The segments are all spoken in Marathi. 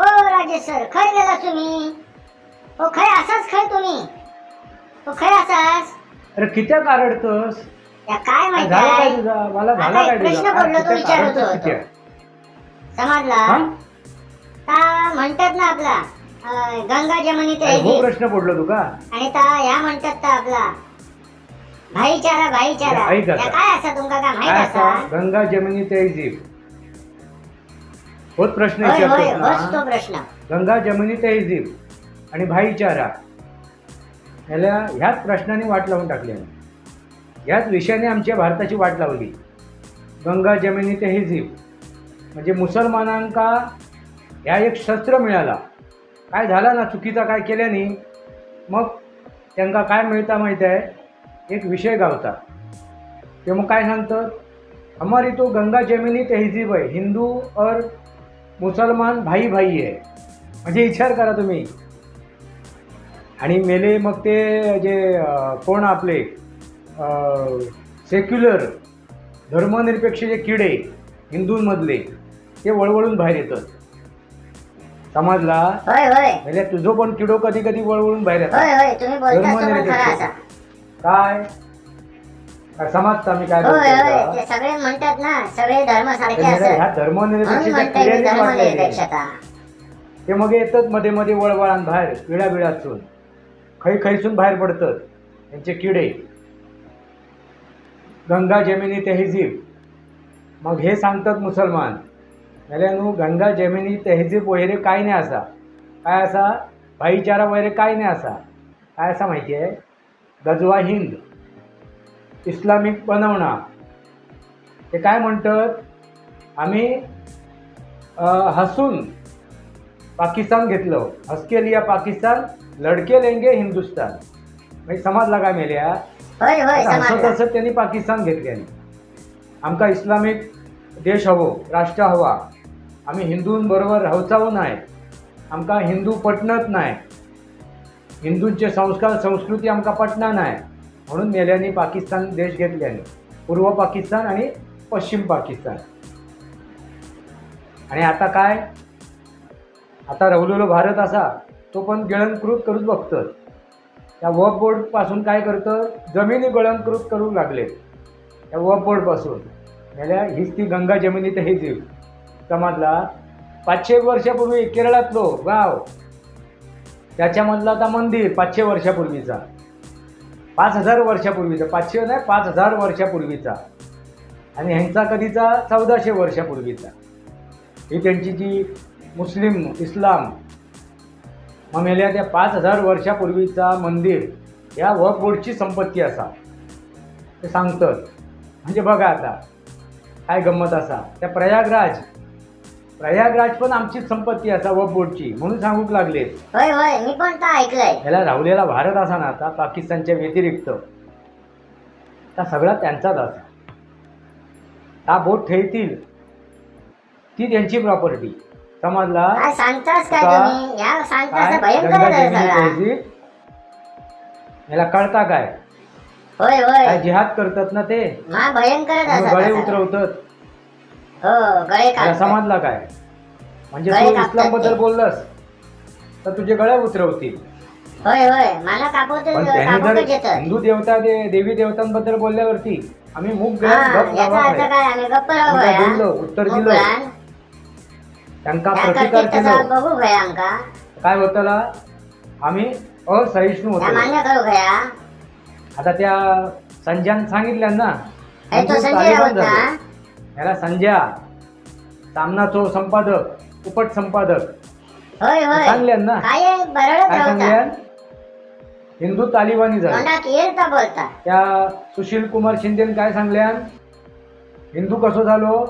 म्हणतास तुम्ही? हो खय असाच खय तुम्ही? हो खय असाच? अरे कित्याक आरडतस या काय माहिती झाला काय आहे तुझा? मला आता एक प्रश्न तुझा. पडला तो विचारत होतो. समजला? हा? ता म्हणतात ना आपला अं, गंगा जमनी अरे हो ते प्रश्न पडलो तुका. आणि ता या म्हणतात ता आपला भाईचारा भाईचारा. या ऐक आता. या काय असा तुमका काय काय माहीत असा? असा? गंगा जमिनी तहजीब होत प्रश्न होय होय ना प्रश्न. गंगा जमिनी तहजीब आणि भाईचारा. याला ह्याच प्रश्नाने वाट लावून टाकली आम्ही. ह्याच विषयाने आमच्या भारताची वाट लावली. गंगा जमिनी तहजीब म्हणजे मुसलमानांका ह्या एक शस्त्र मिळाला. काय झाला ना चुकीचा काय केल्याने मग त्यांना काय मिळता माहीत आहे एक विषय गावता. ते मग काय सांगतं हमारी तो गंगा जमिनी तहजीब आहे. हिंदू और मुसलमान भाई भाई आहे. म्हणजे विचार करा तुम्ही. आणि मेले मग ते जे कोण आपले सेक्युलर धर्मनिरपेक्ष जे किडे हिंदूंमधले ते वळवळून बाहेर येतात. समाजला म्हणजे तुझं पण किडो कधी कधी वळवळून बाहेर येतात. काय काय? समजता मी काय होय होय? ते सगळे म्हणतात ना सगळे धर्म सारखे म्हणून म्हणताय मी धर्मनिरपेक्षता ते मग येतात मध्ये मध्ये वळवळान बाहेर विळा बिळातून खै खैसून बाहेर पडतात. त्यांचे किडे. गंगा जमिनी तहजीब. मग हे सांगतात मुसलमान. जाल्यार गंगा जमिनी तहजीब वगैरे काय नाही असा. काय असा? भाईचारा वगैरे काय नाही असा. काय असा माहिती आहे? गजवा हिंद. इस्लामिक बनवणा ते काय म्हणतात? आम्ही हसून पाकिस्तान घेतलं. हसके लिया पाकिस्तान लडके लेंगे हिंदुस्तान. म्हणजे समजला काय मेल्या. हसत समजलं हसत त्यांनी पाकिस्तान घेतल्याने आमका इस्लामिक देश हवो राष्ट्र हवा. आम्ही हिंदूंबरोबर रावचावू नाही आमका हिंदू पटणत नाही हिंदूंचे संस्कार संस्कृती आमका पटना नाही म्हणून नेल्याने पाकिस्तान देश घेतल्याने. पूर्व पाकिस्तान आणि पश्चिम पाकिस्तान. आणि आता काय? आता रवलेलो भारत असा तो पण गिळंकृत करूच बघतं त्या वक बोर्डपासून काय करतं? जमिनी गळंकृत करू लागले. त्या वक बोर्डपासून गेल्या हीच ती गंगा जमिनी तर हे जीव समाजला पाचशे वर्षापूर्वी केरळातलो गाव त्याच्यामधला आता मंदिर पाचशे वर्षापूर्वीचा. पाच हजार वर्षापूर्वीचा पाचशे नाही पाच हजार वर्षापूर्वीचा. आणि ह्यांचा कधीचा? चौदाशे वर्षापूर्वीचा. ही त्यांची जी मुस्लिम इस्लाम मग मेल्या त्या पाच हजार वर्षापूर्वीचा मंदिर या वक बोर्डची संपत्ती असा. ते सांगतात. म्हणजे बघा आता काय गंमत असा. त्या प्रयागराज प्रयागराज पण आमचीच संपत्ती असा वक बोर्डची म्हणून सांगूक होय होय मी पण तर ऐकलंय. ह्याला राहुलेला भारत असा ना आता पाकिस्तानच्या व्यतिरिक्त. सगळा त्यांचाच असा. हा बोट ठेवतील. ती त्यांची प्रॉपर्टी समजला? काय सांगतास काय आता तुम्ही? या सांगतास काय? भयंकर गंगा आहे जमिनी सगळा. तहजीब याला कळता काय? होय काय होय जिहाद करतात ना ते? असा गळे सगळा. उतरवतात. गळे याला काढतात. समजला काय म्हणजे गळे तू कापतात इस्लामबद्दल ते. बोललास तर तुझे गळे उतरवतील होय होय मला कापवत पण त्याने जर कापूकच येतं हिंदू देवता दे- देवी देवतांबद्दल बोलल्यावरती आम्ही मुख हा गप गप याचा राहावं अर्थ आहे. काय आम्ही गप्प राहू आम्ही काय भया. बोललो, उत्तर दिलं. मोकळ्यान. त्यांका त्या प्रतिकार करते तसा केलं बघू भया आमका काय होतला आम्ही असहिष्णू त्या होतो मान्य करू भया आता त्या संजयान सांगितल्या ना हे तो हिंदू संजय तालिबान राऊत ना झाले. याला संजया सामनाचो संपादक उपट संपादक. होय होय. सांगल्यान ना काय सांगल्यान हिंदू तालिबानी झाले. तोंडात येईल तर बोलता? त्या सुशील कुमार शिंदेन काय सांगल्यान हिंदू कसो झालो?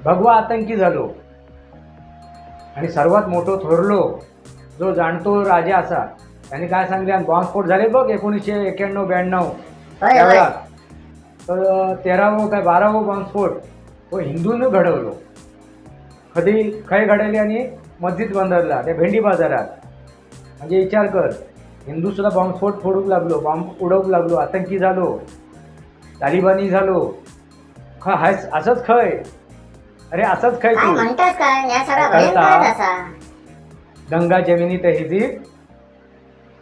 भगवा आतंकी झालो. आणि सर्वात मोठो थोरलो जो जाणतो राजा असा. त्यांनी काय सांगल्यान बॉम्बस्फोट झाले बघ एकोणीसशे एक्याण्णव ब्याण्णव. होय होय. त्यावेळात तर तेरावं काय बारावं बॉम्बस्फोट तो हिंदून घडवलो. कधी खय घडवली आणि मस्जिद बंदरला त्या भेंडी बाजारात. म्हणजे विचार कर हिंदू सुद्धा बॉम्बस्फोट फोडूक लागलो बॉम्ब उडवूक लागलो आतंकी झालो तालिबानी झालो. ख हायस असंच खय. अरे असंच खय काय तू म्हणतास काय? या असा. गंगा जमिनी तहजीब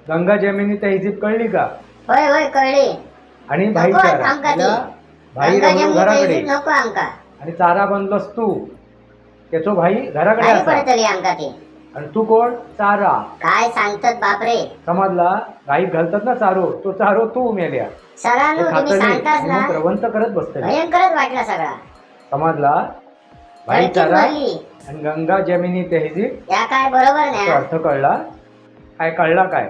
गंगा जमिनी तहजीब कळली का? होय होय कळली. आणि भाईचारा भाई घराकडे. आणि चारा बनलोस तू. त्याचो भाई घराकडे असा. आणि तू कोण? चारा. काय सांगतात बापरे. समजला? गाई घालतात ना चारो. तो चारो तू मेल्या. सरांनो ते तुम्ही खातली सांगताच आणि ना. मग रवंत करत बसते भयंकरच वाटला सगळा. समजला? भाईचारा भरली आणि गंगा जमिनी तहजीब या काय बरोबर अर्थ कळला? काय कळला काय?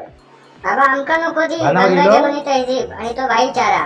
बाबा आमका नको ती भानावर गंगा इलो? जमुनी तहजीब आणि तो भाईचारा